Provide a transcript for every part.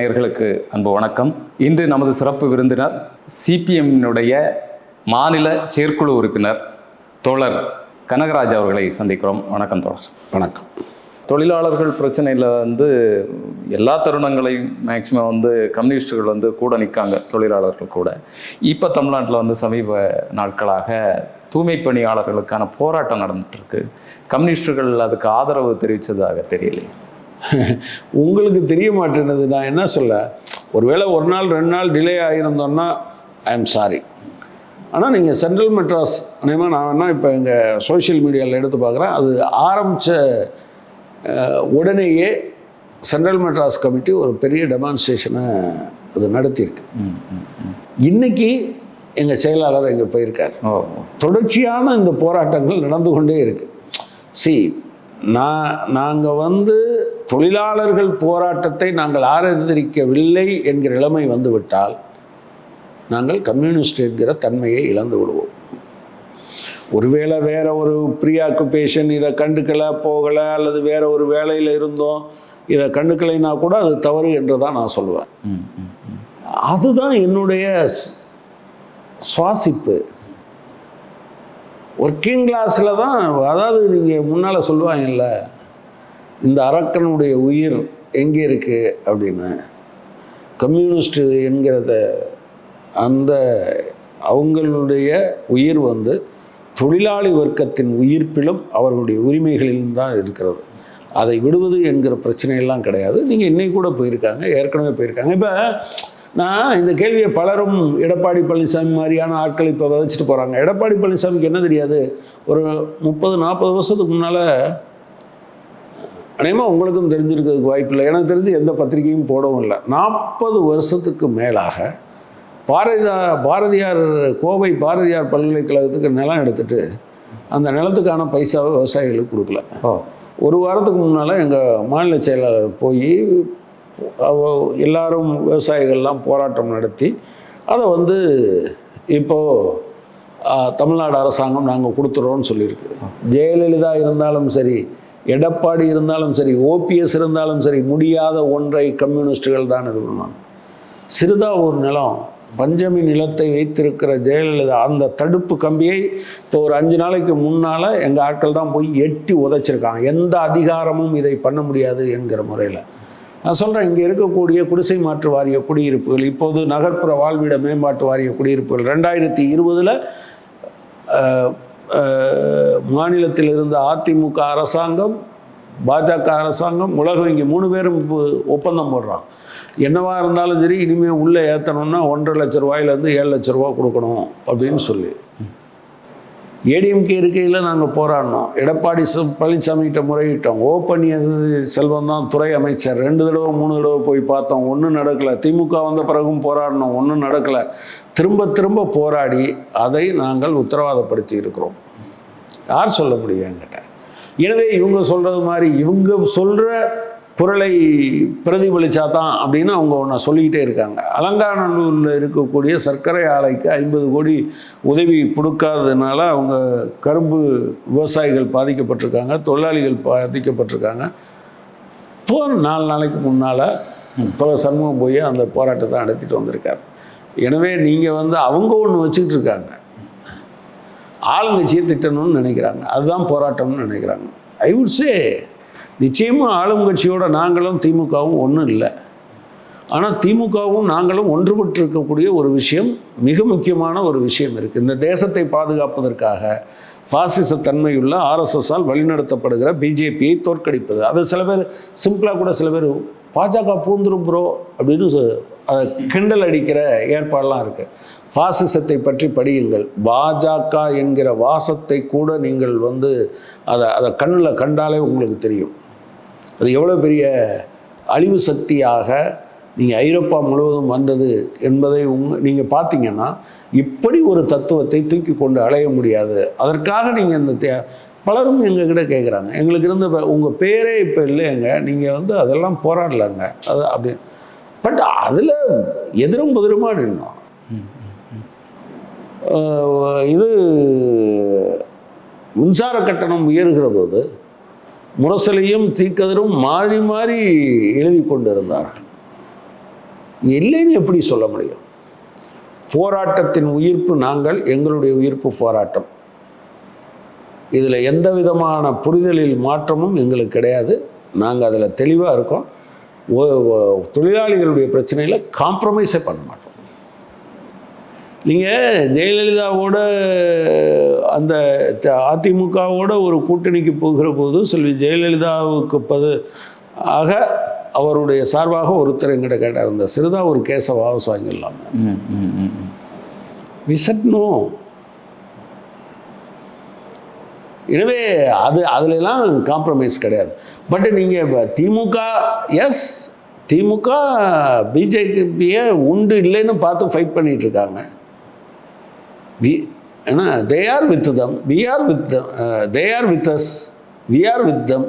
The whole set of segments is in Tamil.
நேயர்களுக்கு அன்பு வணக்கம். இன்று நமது சிறப்பு விருந்தினர் சிபிஎம்னுடைய மாநில செயற்குழு உறுப்பினர் தோழர் கனகராஜ் அவர்களை சந்திக்கிறோம். வணக்கம் தோழர். வணக்கம். தொழிலாளர்கள் பிரச்சனையில் வந்து எல்லா தருணங்களையும் மேக்சிமம் வந்து கம்யூனிஸ்டுகள் வந்து கூட நிற்காங்க தொழிலாளர்கள் கூட. இப்போ தமிழ்நாட்டில் வந்து சமீப நாட்களாக தூய்மை பணியாளர்களுக்கான போராட்டம் நடந்துட்டு இருக்கு. கம்யூனிஸ்டுகள் அதுக்கு ஆதரவு தெரிவித்ததாக தெரியலையே. உங்களுக்கு தெரிய மாட்டேனது நான் என்ன சொல்ல? ஒருவேளை ஒரு நாள் ரெண்டு நாள் டிலே ஆகியிருந்தோன்னா ஐ எம் சாரி ஆனால் நீங்கள் சென்ட்ரல் மெட்ராஸ் அநேகமாக நான் வேணால் இப்போ எங்கள் சோஷியல் மீடியாவில் எடுத்து பார்க்குறேன். அது ஆரம்பித்த உடனேயே சென்ட்ரல் மெட்ராஸ் கமிட்டி ஒரு பெரிய டெமான்ஸ்ட்ரேஷனை அது நடத்தியிருக்கு. இன்னைக்கு எங்கள் செயலாளர் இங்கே போயிருக்கார். தொடர்ச்சியான இந்த போராட்டங்கள் நடந்து கொண்டே இருக்கு. சி நான் நாங்கள் வந்து தொழிலாளர்கள் போராட்டத்தை நாங்கள் ஆதரிக்கவில்லை என்கிற நிலைமை வந்துவிட்டால் நாங்கள் கம்யூனிஸ்ட் என்கிற தன்மையை இழந்து விடுவோம். ஒருவேளை வேற ஒரு ப்ரீஆக்குபேஷன் இதை கண்டுக்கல போகலை அல்லது வேற ஒரு வேலையில் இருந்தோம் இதை கண்டுக்கலைன்னா கூட அது தவறு என்று தான் நான் சொல்லுவேன். அதுதான் என்னுடைய சுவாசிப்பு. ஒர்க்கிங் கிளாஸில் தான் அதாவது நீங்கள் முன்னால் சொல்லுவாங்கல்ல இந்த அரக்கனுடைய உயிர் எங்கே இருக்குது அப்படின்னு. கம்யூனிஸ்ட் என்கிறத அந்த அவங்களுடைய உயிர் வந்து தொழிலாளி வர்க்கத்தின் உயிர்ப்பிலும் அவர்களுடைய உரிமைகளிலும் தான் இருக்கிறது. அதை விடுவது என்கிற பிரச்சனையெல்லாம் கிடையாது. நீங்கள் இன்னைக்கு கூட போயிருக்காங்க ஏற்கனவே போயிருக்காங்க. இப்போ நான் இந்த கேள்வியை பலரும் எடப்பாடி பழனிசாமி மாதிரியான ஆட்கள் இப்போ விதைச்சிட்டு போகிறாங்க எடப்பாடி பழனிசாமிக்கு என்ன தெரியாது? ஒரு முப்பது நாற்பது வருஷத்துக்கு முன்னால் அநேகமாக உங்களுக்கும் தெரிஞ்சிருக்கிறதுக்கு வாய்ப்பு இல்லை. எனக்கு தெரிஞ்சு எந்த பத்திரிகையும் போடவும் இல்லை. நாற்பது வருஷத்துக்கு மேலாக பாரதியா பாரதியார் கோவை பாரதியார் பல்கலைக்கழகத்துக்கு நிலம் எடுத்துட்டு அந்த நிலத்துக்கான பைசாவை விவசாயிகளுக்கு கொடுக்கல. ஒரு வாரத்துக்கு முன்னால் எங்கள் மாநில செயலாளர் போய் எல்லாரும் விவசாயிகள்லாம் போராட்டம் நடத்தி அதை வந்து இப்போது தமிழ்நாடு அரசாங்கம் நாங்கள் கொடுத்துட்றோம்னு சொல்லியிருக்கு. ஜெயலலிதா இருந்தாலும் சரி எடப்பாடி இருந்தாலும் சரி ஓபிஎஸ் இருந்தாலும் சரி முடியாத ஒன்றை கம்யூனிஸ்டுகள் தான் இது பண்ணுவாங்க. சிறுதாவூர் நிலம் பஞ்சமி நிலத்தை வைத்திருக்கிற ஜெயலலிதா அந்த தடுப்பு கம்பியை இப்போ ஒரு அஞ்சு நாளைக்கு முன்னால் எங்கள் ஆட்கள் தான் போய் எட்டி உதைச்சிருக்காங்க. எந்த அதிகாரமும் இதை பண்ண முடியாது என்கிற முறையில். நான் சொல்கிறேன் இங்கே இருக்கக்கூடிய குடிசை மாற்று வாரிய குடியிருப்புகள் இப்போது நகர்ப்புற வாழ்விட மேம்பாட்டு வாரிய குடியிருப்புகள் ரெண்டாயிரத்தி இருபதில் மாநிலத்தில் இருந்த அதிமுக அரசாங்கம் பாஜக அரசாங்கம் உலகம் இங்கே மூணு பேரும் ஒப்பந்தம் போடுறான். என்னவா இருந்தாலும் சரி இனிமேல் உள்ளே ஏற்றணும்னா ஒன்றரை லட்ச ரூபாயிலேருந்து ஏழு லட்ச ரூபா கொடுக்கணும் அப்படின்னு சொல்லி. ஏடிஎம்கே இருக்கையில் நாங்கள் போராடினோம். எடப்பாடி பழனிசாமிகிட்ட முறையிட்டோம். ஓ பன்னீர் செல்வம் தான் துறை அமைச்சர். ரெண்டு தடவை மூணு தடவை போய் பார்த்தோம். ஒன்றும் நடக்கலை. திமுக வந்த பிறகும் போராடினோம். ஒன்றும் நடக்கலை. திரும்ப திரும்ப போராடி அதை நாங்கள் உத்தரவாதப்படுத்தி இருக்கிறோம். யார் சொல்ல முடியும் என்கிட்ட? எனவே இவங்க சொல்கிறது மாதிரி இவங்க சொல்கிற குரலை பிரதிபலிச்சா தான் அப்படின்னு அவங்க ஒன்று சொல்லிக்கிட்டே இருக்காங்க. அலங்காநல்லூரில் இருக்கக்கூடிய சர்க்கரை ஆலைக்கு ஐம்பது கோடி உதவி கொடுக்காததுனால அவங்க கரும்பு விவசாயிகள் பாதிக்கப்பட்டிருக்காங்க தொழிலாளிகள் பாதிக்கப்பட்டிருக்காங்க. இப்போ நாலு நாளைக்கு முன்னால் தொலை சண்முகம் போய் அந்த போராட்டத்தை நடத்திட்டு வந்திருக்காரு. எனவே நீங்கள் வந்து அவங்க ஒன்று வச்சுக்கிட்டு இருக்காங்க. ஆளுங்கட்சியை திட்டணும்னு நினைக்கிறாங்க. அதுதான் போராட்டம்னு நினைக்கிறாங்க. ஐ வுட் சே நிச்சயமாக ஆளுங்கட்சியோட நாங்களும் திமுகவும் ஒன்றும் இல்லை. ஆனால் திமுகவும் நாங்களும் ஒன்றுபட்டு இருக்கக்கூடிய ஒரு விஷயம் மிக முக்கியமான ஒரு விஷயம் இருக்குது இந்த தேசத்தை பாதுகாப்பதற்காக பாசிச தன்மையுள்ள ஆர்எஸ்எஸ்ஸால் வழிநடத்தப்படுகிற பிஜேபியை தோற்கடிப்பது. அது சில பேர் சிம்பிளாக கூட சில பேர் பாஜக பூந்துரும் ப்ரோ அப்படின்னு சொ- அதை கிண்டல் அடிக்கிற ஏற்பாடெல்லாம் இருக்குது பாசிசத்தை பற்றி படியுங்கள். பாஜக என்கிற வாசத்தை கூட நீங்கள் வந்து அதை அதை கண்ணில் கண்டாலே உங்களுக்கு தெரியும். அது எவ்வளோ பெரிய அழிவு சக்தியாக நீங்கள் ஐரோப்பா முழுவதும் வந்தது என்பதை உங்க நீங்கள் பார்த்தீங்கன்னா இப்படி ஒரு தத்துவத்தை தூக்கி கொண்டு அலைய முடியாது. அதற்காக நீங்கள் இந்த தே பலரும் எங்ககிட்ட கேட்குறாங்க எங்களுக்கு இருந்த உங்கள் பேரே இப்போ இல்லைங்க நீங்கள் வந்து அதெல்லாம் போராடலைங்க. அது அப்படி பட் அதில் எதிரும் புதிருமா நின்னோம். இது மின்சார கட்டணம் உயர்கிற போது முரசலையும் தீக்கதரும் மாறி மாறி எழுதி கொண்டிருந்தார்கள். இல்லைன்னு எப்படி சொல்ல முடியும்? போராட்டத்தின் உயிர்ப்பு நாங்கள் எங்களுடைய உயிர்ப்பு போராட்டம். இதில் எந்த விதமான புரிதலில் மாற்றமும் எங்களுக்கு கிடையாது. நாங்கள் அதில் தெளிவாக இருக்கோம். தொழிலாளிகளுடைய பிரச்சனையில் காம்ப்ரமைஸே பண்ண மாட்டோம். நீங்கள் ஜெயலலிதாவோட அந்த அதிமுகவோட ஒரு கூட்டணிக்கு போகிற போது செல்வி ஜெயலலிதாவுக்கு பது ஆக அவருடைய சார்பாக ஒருத்தர் எங்கிட்ட கேட்டார். இந்த சிறிதா ஒரு கேஸை வாபஸ் வாங்கிடலாமே. ம், ம், ம், ம். விசட் நோ எனவே அது அதுலலாம் காம்ப்ரமைஸ் கிடையாது. பட் நீங்கள் திமுக எஸ் திமுக பிஜேபியை உண்டு இல்லைன்னு பார்த்து ஃபைட் பண்ணிட்டு இருக்காங்க. வி ஏன்னா they are with them we are with them they are with us we are with them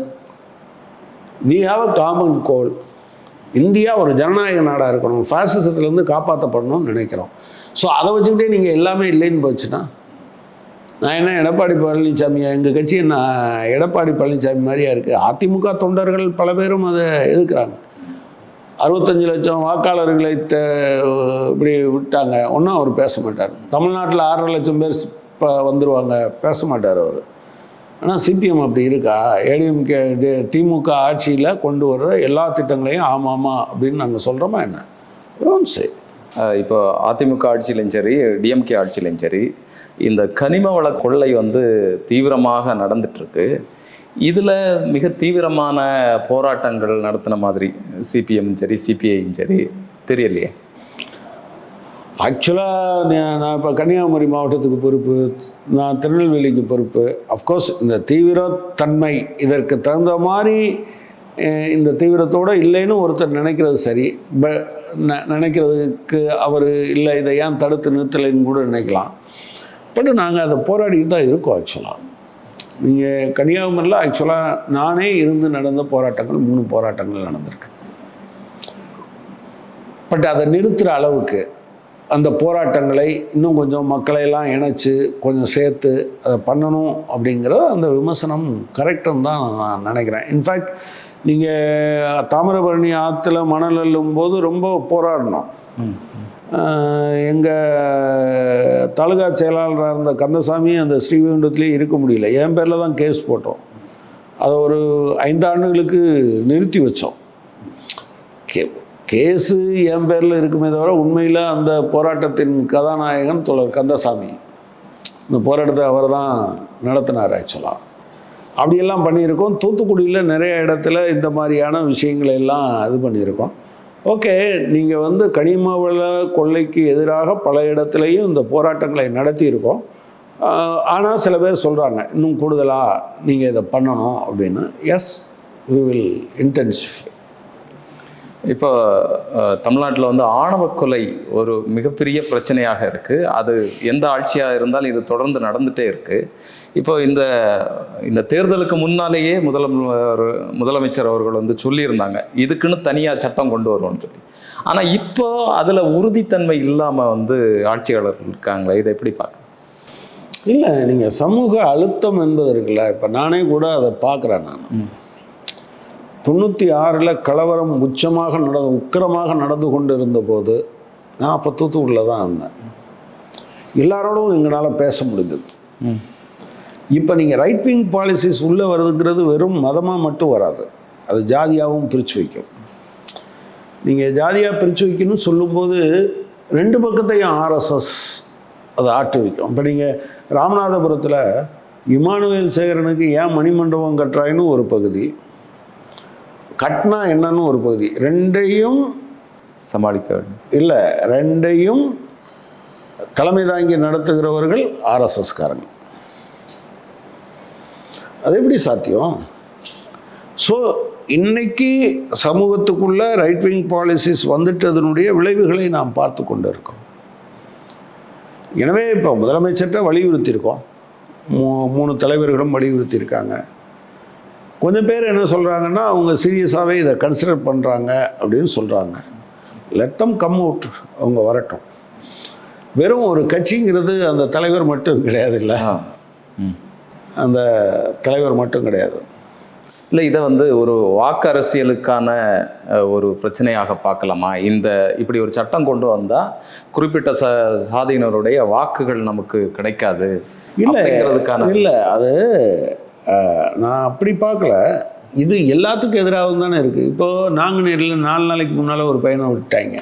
we have a common goal India ஒரு ஜனநாயக நாடாக இருக்கணும். ஃபேசிசத்துலேருந்து காப்பாற்றப்படணும்னு நினைக்கிறோம். ஸோ அதை வச்சுக்கிட்டே நீங்கள் எல்லாமே இல்லைன்னு போச்சுன்னா நான் என்ன எடப்பாடி பழனிசாமியா எங்கள் கட்சி என்ன எடப்பாடி பழனிசாமி மாதிரியா இருக்குது அதிமுக தொண்டர்கள் பல பேரும் அதை எதிர்க்கிறாங்க. அறுபத்தஞ்சு லட்சம் வாக்காளர்களை த இப்படி விட்டாங்க. ஒன்றும் அவர் பேச மாட்டார். தமிழ்நாட்டில் ஆறரை லட்சம் பேர் இப்போ வந்துடுவாங்க பேச மாட்டார் அவர். ஆனால் சிபிஎம் அப்படி இருக்கா? ஏடிஎம்கே இது திமுக ஆட்சியில் கொண்டு வர்ற எல்லா திட்டங்களையும் ஆமாம் அப்படின்னு நாங்கள் சொல்கிறோமா என்ன? டோன்ட் சே இப்போ அதிமுக ஆட்சியிலும் சரி டிஎம்கே ஆட்சியிலையும் சரி இந்த கனிம வள கொள்ளை வந்து தீவிரமாக நடந்துட்டுருக்கு இதில் மிக தீவிரமான போராட்டங்கள் நடத்தின மாதிரி சிபிஎம் சரி சிபிஐயும் சரி தெரியலையே? ஆக்சுவலாக நான் இப்போ கன்னியாகுமரி மாவட்டத்துக்கு பொறுப்பு நான் திருநெல்வேலிக்கு பொறுப்பு. அஃப்கோர்ஸ் இந்த தீவிரத்தன்மை இதற்கு தகுந்த மாதிரி இந்த தீவிரத்தோடு இல்லைன்னு ஒருத்தர் நினைக்கிறது சரி. ப ந- நினைக்கிறதுக்கு அவர் இல்லை இதை ஏன் தடுத்து நிறுத்தலைன்னு கூட நினைக்கலாம். பட் நாங்கள் அதை போராடிட்டு தான் இருக்கோம் ஆக்சுவலாக நீங்கள் கன்னியாகுமரியில் ஆக்சுவலாக நானே இருந்து நடந்த போராட்டங்கள் மூணு போராட்டங்கள் நடந்திருக்கு. பட் அதை நிறுத்துகிற அளவுக்கு அந்த போராட்டங்களை இன்னும் கொஞ்சம் மக்களையெல்லாம் இணைச்சி கொஞ்சம் சேர்த்து அதை பண்ணணும் அப்படிங்கிறது அந்த விமர்சனம் கரெக்டுன்னு தான் நான் நினைக்கிறேன். இன்ஃபேக்ட் நீங்கள் தாமிரபரணி ஆற்றுல மணல் அள்ளும் போது ரொம்ப போராடணும். எங்கள் தாலுகா செயலாளராக இருந்த கந்தசாமி அந்த ஸ்ரீவைகுண்டத்துலேயே இருக்க முடியல. என் பேரில் தான் கேஸ் போட்டோம். அதை ஒரு ஐந்து ஆண்டுகளுக்கு நிறுத்தி வச்சோம். கே கேஸு என் பேரில் இருக்குமே தவிர உண்மையில் அந்த போராட்டத்தின் கதாநாயகன் தொடர் கந்தசாமி. இந்த போராட்டத்தை அவர் தான் நடத்தினார் ஆக்சுவலாக அப்படியெல்லாம் பண்ணியிருக்கோம். தூத்துக்குடியில் நிறைய இடத்துல இந்த மாதிரியான விஷயங்களை எல்லாம் இது பண்ணியிருக்கோம். ஓகே நீங்கள் வந்து கனிமவள கொள்ளைக்கு எதிராக பல இடத்துலையும் இந்த போராட்டங்களை நடத்தியிருக்கோம். ஆனால் சில பேர் சொல்கிறாங்க இன்னும் கூடுதலாக நீங்கள் இதை பண்ணணும் அப்படின்னு. எஸ் வி வில் இன்டென்சிஃபை இப்போ தமிழ்நாட்டில் வந்து ஆணவ கொலை ஒரு மிகப்பெரிய பிரச்சனையாக இருக்குது அது எந்த ஆட்சியாக இருந்தாலும் இது தொடர்ந்து நடந்துகிட்டே இருக்குது இப்போ இந்த இந்த தேர்தலுக்கு முன்னாலேயே முதலமைச்சர் முதலமைச்சர் அவர்கள் வந்து சொல்லியிருந்தாங்க இதுக்குன்னு தனியாக சட்டம் கொண்டு வருவோம்னு சொல்லி. ஆனால் இப்போ அதில் உறுதித்தன்மை இல்லாமல் வந்து ஆட்சியாளர்கள் இருக்காங்களே இதை எப்படி பார்க்க இல்லை நீங்கள் சமூக அழுத்தம் என்பது இருக்குல்ல இப்போ நானே கூட அதை பார்க்குறேன் நான். தொண்ணூற்றி ஆறில் கலவரம் உச்சமாக நடந்து உக்கிரமாக நடந்து கொண்டு இருந்தபோது நான் அப்போ தூத்துக்குடியில் தான் இருந்தேன். எல்லாரோடும் எங்களால் பேச முடிந்தது. ம். இப்போ நீங்கள் ரைட் விங் பாலிசிஸ் உள்ளே வருதுங்கிறது வெறும் மதமாக மட்டும் வராது. அது ஜாதியாகவும் பிரித்து வைக்கும். நீங்கள் ஜாதியாக பிரித்து வைக்கணும்னு சொல்லும்போது ரெண்டு பக்கத்தையும் ஆர்எஸ்எஸ் அதை ஆட்டு வைக்கும். இப்போ நீங்கள் ராமநாதபுரத்தில் இமானுவேல் சேகரனுக்கு ஏன் மணிமண்டபம் கட்டுறாயின்னு ஒரு பகுதி கட்னா என்னன்னு ஒரு பகுதி. ரெண்டையும் சமாளிக்க வேண்டும். இல்லை ரெண்டையும் தலைமை தாங்கி நடத்துகிறவர்கள் ஆர்எஸ்எஸ்காரங்க அது எப்படி சாத்தியம்? ஸோ இன்னைக்கு சமூகத்துக்குள்ள ரைட் விங் பாலிசிஸ் வந்துட்டதனுடைய விளைவுகளை நாம் பார்த்து கொண்டு இருக்கோம் எனவே இப்போ முதலமைச்சர்கிட்ட வலியுறுத்தியிருக்கோம். மூ மூணு தலைவர்களும் வலியுறுத்தியிருக்காங்க. கொஞ்சம் பேர் என்ன சொல்கிறாங்கன்னா அவங்க சீரியஸாகவே இதை கன்சிடர் பண்ணுறாங்க அப்படின்னு சொல்கிறாங்க லெட்டம் கம் அவுட் அவங்க வரட்டும். வெறும் ஒரு கட்சிங்கிறது அந்த தலைவர் மட்டும் கிடையாது இல்லை. அந்த தலைவர் மட்டும் கிடையாது. இல்லை இதை வந்து ஒரு வாக்கு அரசியலுக்கான ஒரு பிரச்சனையாக பார்க்கலாமா? இந்த இப்படி ஒரு சட்டம் கொண்டு வந்தால் குறிப்பிட்ட ச சாதியினருடைய வாக்குகள் நமக்கு கிடைக்காது இல்லை அப்படிங்கிறதுக்கான இல்லை அது நான் அப்படி பார்க்கல. இது எல்லாத்துக்கும் எதிராகவும் தானே இருக்குது இப்போது நாங்குநேரில் நாலு நாளைக்கு முன்னால் ஒரு பையனை விட்டாங்க.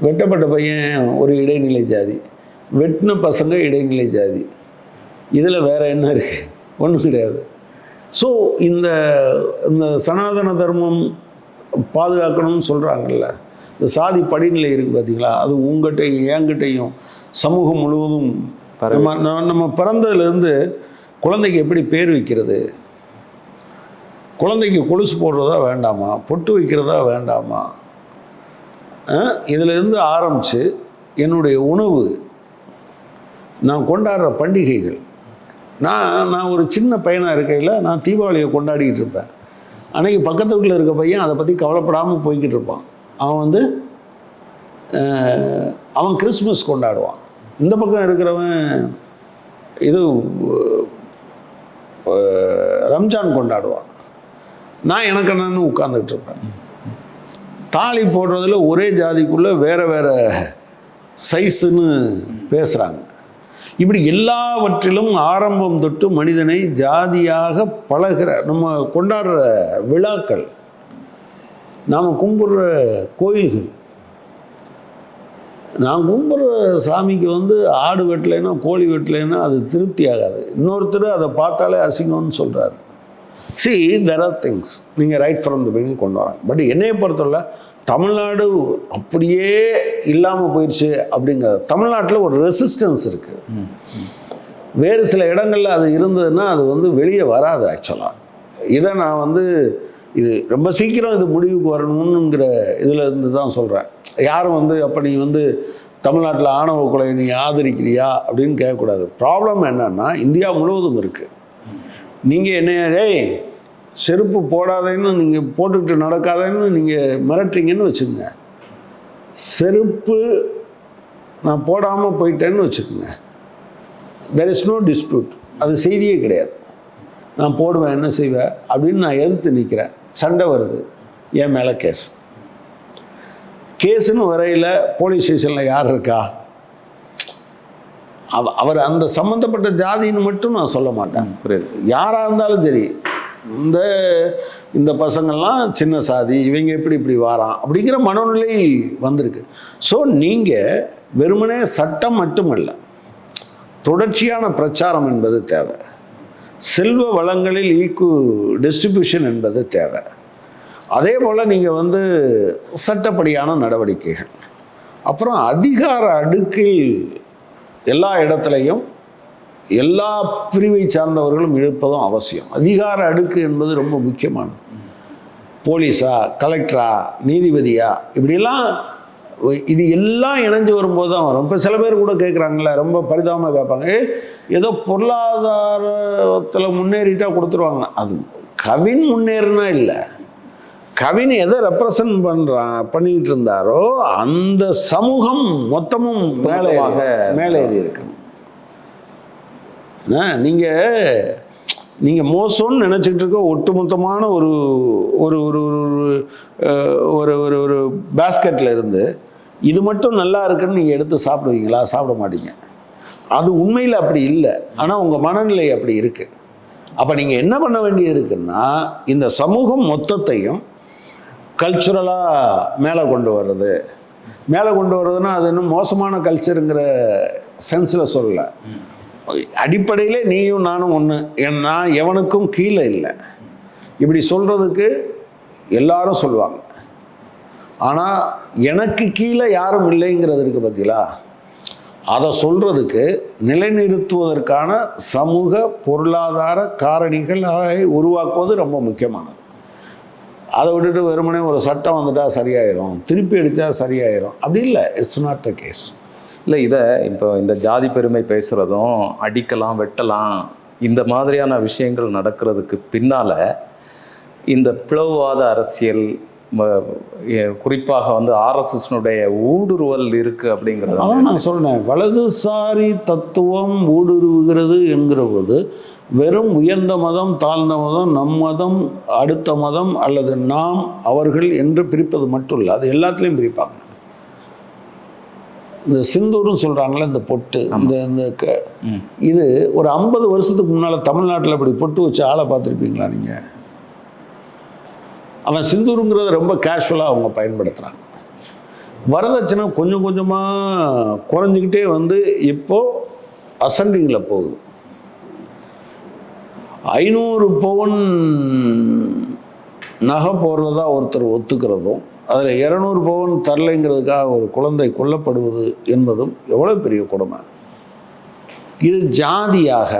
வெட்டப்பட்ட பையன் ஒரு இடைநிலை ஜாதி. வெட்டின பசங்க இடைநிலை ஜாதி. இதில் வேற என்ன இருக்குது ஒன்றும் கிடையாது. ஸோ இந்த இந்த சனாதன தர்மம் பாதுகாக்கணும்னு சொல்கிறாங்கல்ல இந்த சாதி படிநிலை இருக்குது பார்த்தீங்களா அது உங்கள்கிட்டையும் என்கிட்டையும் சமூகம் முழுவதும் நம்ம- நம்ம பிறந்ததுலேருந்து குழந்தைக்கு எப்படி பேர் வைக்கிறது? குழந்தைக்கு கொலுசு போடுறதா வேண்டாமா? பொட்டு வைக்கிறதா வேண்டாமா? இதிலிருந்து ஆரம்பித்து என்னுடைய உணவு. நான் கொண்டாடுற பண்டிகைகள். நான் நான் ஒரு சின்ன பையனாக இருக்கையில் நான் தீபாவளியை கொண்டாடிக்கிட்டு இருப்பேன். அன்றைக்கி பக்கத்து வீட்டில் இருக்க பையன் அதை பற்றி கவலைப்படாமல் போய்கிட்டு இருப்பான். அவன் வந்து அவன் கிறிஸ்மஸ் கொண்டாடுவான். இந்த பக்கம் இருக்கிறவன் இது ரம்ஜான் கொண்டாடுவான் நான் எனக்கு என்னன்னு உட்காந்துக்கிட்டு இருப்பேன். தாலி போடுறதுல ஒரே ஜாதிக்குள்ளே வேறு வேறு சைஸுன்னு பேசுகிறாங்க இப்படி எல்லாவற்றிலும் ஆரம்பம் தொட்டு மனிதனை ஜாதியாக பழகிற நம்ம கொண்டாடுற விழாக்கள் நாம் கும்பிடுற கோயில்கள் நான் கும்பிட்ற சாமிக்கு வந்து ஆடு வெட்டலைன்னா கோழி வெட்டலைன்னா அது திருப்தி ஆகாது. இன்னொருத்தர் அதை பார்த்தாலே அசிங்கம்னு சொல்கிறாரு சி தெர் ஆர் திங்ஸ் நீங்கள் ரைட் ஃப்ரம் த பிகினிங் கொண்டு வராங்க பட் என்னையை பொறுத்தவரை தமிழ்நாடு அப்படியே இல்லாமல் போயிடுச்சு அப்படிங்கிறது தமிழ்நாட்டில் ஒரு ரெசிஸ்டன்ஸ் இருக்குது வேறு சில இடங்களில் அது இருந்ததுன்னா அது வந்து வெளியே வராது ஆக்சுவலாக இதை நான் வந்து இது ரொம்ப சீக்கிரம் இது முடிவுக்கு வரணுங்கிற இதில் இருந்து தான் சொல்கிறேன். யாரும் வந்து அப்போ நீ வந்து தமிழ்நாட்டில் ஆணவ கொலையை நீ ஆதரிக்கிறியா அப்படின்னு கேட்கக்கூடாது. ப்ராப்ளம் என்னன்னா இந்தியா முழுவதும் இருக்குது நீங்கள் என்ன ஏய் செருப்பு போடாதேன்னு நீங்கள் போட்டுக்கிட்டு நடக்காதேன்னு நீங்கள் மிரட்டுறீங்கன்னு வச்சுக்கோங்க. செருப்பு நான் போடாமல் போயிட்டேன்னு வச்சுக்கோங்க. தெர் இஸ் நோ டிஸ்பியூட் அது செய்தியே கிடையாது. நான் போடுவேன் என்ன செய்வேன்? அப்படின்னு நான் எதிர்த்து நிற்கிறேன் சண்டை வருது. என் மேலே கேஸ். கேஸுன்னு வரையில் போலீஸ் ஸ்டேஷனில் யார் இருக்கா? அவ அவர் அந்த சம்மந்தப்பட்ட ஜாதின்னு மட்டும் நான் சொல்ல மாட்டேன். புரியுது. யாராக இருந்தாலும் சரி இந்த இந்த பசங்கள்லாம் சின்ன சாதி இவங்க எப்படி இப்படி வாரான் அப்படிங்கிற மனநிலை வந்திருக்கு. ஸோ நீங்கள் வெறுமனே சட்டம் மட்டுமல்ல தொடர்ச்சியான பிரச்சாரம் என்பது தேவை. செல்வ வளங்களில் ஈக்கு டிஸ்ட்ரிபியூஷன் என்பது தேவை. அதே போல் நீங்கள் வந்து சட்டப்படியான நடவடிக்கைகள். அப்புறம் அதிகார அடுக்கில் எல்லா இடத்துலையும் எல்லா பிரிவை சார்ந்தவர்களும் இழுப்பதும் அவசியம். அதிகார அடுக்கு என்பது ரொம்ப முக்கியமானது. போலீஸா கலெக்டரா நீதிபதியா இப்படிலாம் இது எல்லாம் இணைஞ்சு வரும்போது தான் வரும். இப்போ சில பேர் கூட கேட்குறாங்கல்ல ரொம்ப பரிதாபமாக கேட்பாங்க. ஏதோ பொருளாதாரத்தில் முன்னேறிட்டா கொடுத்துருவாங்க. அது கவின் முன்னேறினா இல்லை. கவின் எதை ரெப்ரசன்ட் பண்ணுறான் பண்ணிக்கிட்டு இருந்தாரோ அந்த சமூகம் மொத்தமும் மேலே மொத்தமாக மேலே ஏறி இருக்கு. நீங்கள் நீங்கள் மோசம்னு நினச்சிக்கிட்டு இருக்க ஒட்டுமொத்தமான ஒரு ஒரு ஒரு ஒரு ஒரு, அஹ், ஒரு ஒரு ஒரு பேஸ்கெட்டில் இருந்து இது மட்டும் நல்லா இருக்குன்னு நீங்கள் எடுத்து சாப்பிடுவீங்களா? சாப்பிட மாட்டீங்க. அது உண்மையில் அப்படி இல்லை. ஆனால் உங்கள் மனநிலை அப்படி இருக்குது அப்போ நீங்கள் என்ன பண்ண வேண்டியது இருக்குன்னா இந்த சமூகம் மொத்தத்தையும் கல்ச்சுரலாக மேலே கொண்டு வர்றது. மேலே கொண்டு வர்றதுன்னா அது இன்னும் மோசமான கல்ச்சருங்கிற சென்ஸில் சொல்லலை. அடிப்படையிலே நீயும் நானும் ஒன்று நான் எவனுக்கும் கீழே இல்லை. இப்படி சொல்கிறதுக்கு எல்லாரும் சொல்லுவாங்க. ஆனால் எனக்கு கீழே யாரும் இல்லைங்கிறது இருக்குது பார்த்தீங்களா அதை சொல்கிறதுக்கு நிலைநிறுத்துவதற்கான சமூக பொருளாதார காரணிகள் உருவாக்குவது ரொம்ப முக்கியமானது. அதை விட்டுட்டு வெறுமனே ஒரு சட்டம் வந்துட்டால் சரியாயிரும் திருப்பி அடித்தா சரியாயிரும். அப்படி இல்லை இட்ஸ் நாட் த கேஸ் இல்லை இதை இப்போ இந்த ஜாதி பெருமை பேசுகிறதும் அடிக்கலாம் வெட்டலாம் இந்த மாதிரியான விஷயங்கள் நடக்கிறதுக்கு பின்னால் இந்த பிளவுவாத அரசியல் குறிப்பாக வந்து ஆர்எஸ்எஸ்னுடைய ஊடுருவல் இருக்கு அப்படிங்கிறது அதான் நான் சொன்னேன் வலதுசாரி தத்துவம் ஊடுருவுகிறது என்கிற போது வெறும் உயர்ந்த மதம் தாழ்ந்த மதம் நம் மதம் அடுத்த மதம் அல்லது நாம் அவர்கள் என்று பிரிப்பது மட்டும் இல்லை அது எல்லாத்துலேயும் பிரிப்பாங்க. இந்த சிந்தூர்னு சொல்கிறாங்களே இந்த பொட்டு இந்த இந்த க. இது ஒரு ஐம்பது வருஷத்துக்கு முன்னால் தமிழ்நாட்டில் இப்படி பொட்டு வச்சு ஆளை பார்த்துருப்பீங்களா நீங்கள் அவன் சிந்தூருங்கிறத ரொம்ப கேஷுவலாக அவங்க பயன்படுத்துகிறாங்க வரதட்சணை கொஞ்சம் கொஞ்சமாக குறைஞ்சிக்கிட்டே வந்து இப்போது அசண்டிங்கில் போகுது. ஐநூறு பவுன் நகை போடுறதா ஒருத்தர் ஒத்துக்கிறதும் அதில் இரநூறு பவுன் தரலைங்கிறதுக்காக ஒரு குழந்தை கொல்லப்படுவது என்பதும் எவ்வளோ பெரிய கொடுமை. இது ஜாதியாக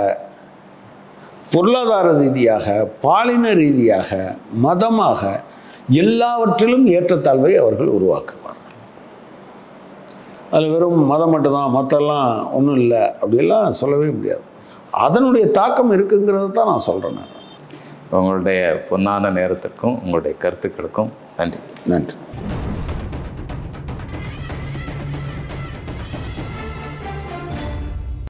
பொருளாதார ரீதியாக பாலின ரீதியாக மதமாக எல்லாவற்றிலும் ஏற்றத்தாழ்வை அவர்கள் உருவாக்குவார்கள். அதில் வெறும் மதம் மட்டும்தான் மற்றெல்லாம் ஒன்றும் இல்லை அப்படியெல்லாம் சொல்லவே முடியாது. அதனுடைய தாக்கம் இருக்குங்கிறத தான் நான் சொல்கிறேன் நான். உங்களுடைய பொன்னான நேரத்திற்கும் உங்களுடைய கருத்துக்களுக்கும் நன்றி. நன்றி.